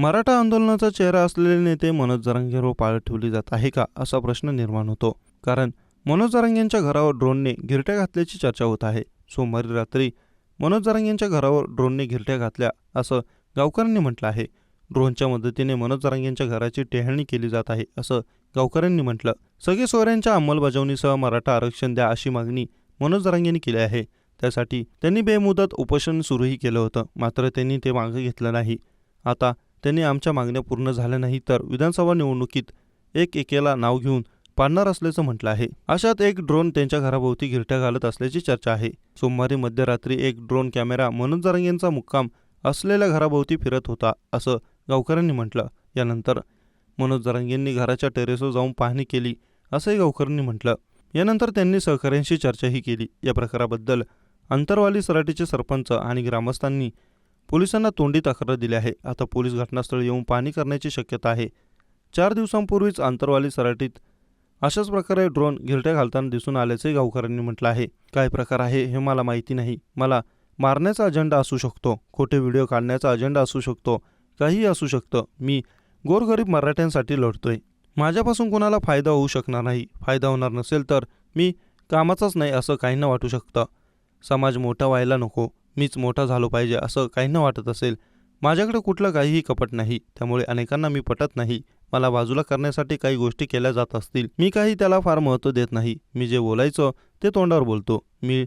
मराठा आंदोलनाचा चेहरा असलेले नेते मनोज जरांगेवर पाळत ठेवली जात आहे का असा प्रश्न निर्माण होतो. कारण मनोज जरांगेंच्या घरावर ड्रोनने गिरट्या घातल्याची चर्चा होत आहे. सोमवारी रात्री मनोज जरांगेंच्या घरावर ड्रोनने गिरट्या घातल्या असं गावकऱ्यांनी म्हटलं आहे. ड्रोनच्या मदतीने मनोज जरांगेंच्या घराची टेहळणी केली जात आहे असं गावकऱ्यांनी म्हटलं. सगळे सोयऱ्यांच्या अंमलबजावणीसह मराठा आरक्षण द्या अशी मागणी मनोज जरांगेंनी केली आहे. त्यासाठी त्यांनी बेमुदत उपोषण सुरूही केलं होतं मात्र त्यांनी ते मागं घेतलं नाही. आता त्यांनी आमच्या मागण्या पूर्ण झाल्या नाही तर विधानसभा निवडणुकीत एक एकेला नाव घेऊन पाडणार असल्याचं म्हटलं आहे. अशात एक ड्रोन त्यांच्या घराभोवती गिरट्या घालत असल्याची चर्चा आहे. सोमवारी मध्यरात्री एक ड्रोन कॅमेरा मनोज जरांगेंचा मुक्काम असलेल्या घराभोवती फिरत होता असं गावकऱ्यांनी म्हटलं. यानंतर मनोज जरांगेंनी घराच्या टेरेसवर जाऊन पाहणी केली असंही गावकऱ्यांनी म्हटलं. यानंतर त्यांनी सहकाऱ्यांशी चर्चाही केली. या प्रकाराबद्दल अंतरवाली सराटीचे सरपंच आणि ग्रामस्थांनी पोलिसांना तोंडी तक्रार दिली आहे. आता पोलीस घटनास्थळी येऊन पाहणी करण्याची शक्यता आहे. चार दिवसांपूर्वीच आंतरवाली सराटीत अशाच प्रकारे ड्रोन गिरट्या घालताना दिसून आल्याचे गावकऱ्यांनी म्हटलं आहे. काय प्रकार आहे हे मला माहिती नाही. मला मारण्याचा अजेंडा असू शकतो. खोटे व्हिडिओ काढण्याचा अजेंडा असू शकतो. काहीही असू शकतं. मी गोरगरीब मराठ्यांसाठी लढतोय. माझ्यापासून कोणाला फायदा होऊ शकणार नाही. फायदा होणार नसेल तर मी कामाचाच नाही असं काहींना वाटू शकतं. समाज मोठा व्हायला नको. मीच मोठा झालो पाहिजे असं काहींना वाटत असेल. माझ्याकडे कुठलं काहीही कपट नाही. त्यामुळे अनेकांना मी पटत नाही. मला बाजूला करण्यासाठी काही गोष्टी केल्या जात असतील. मी काही त्याला फार महत्त्व देत नाही. मी जे बोलायचं ते तोंडावर बोलतो. मी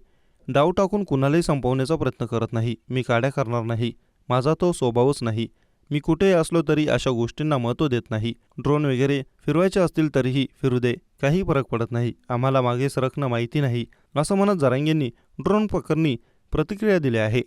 डाव टाकून कुणालाही संपवण्याचा प्रयत्न करत नाही. मी काड्या करणार नाही. माझा तो स्वभावच नाही. मी कुठेही असलो तरी अशा गोष्टींना महत्त्व देत नाही. ड्रोन वगैरे फिरवायचे असतील तरीही फिरू दे. काही फरक पडत नाही. आम्हाला मागे सरकणं माहिती नाही. असं म्हणत जरांगेंनी ड्रोन प्रकरणी प्रतिक्रिया दिली आहे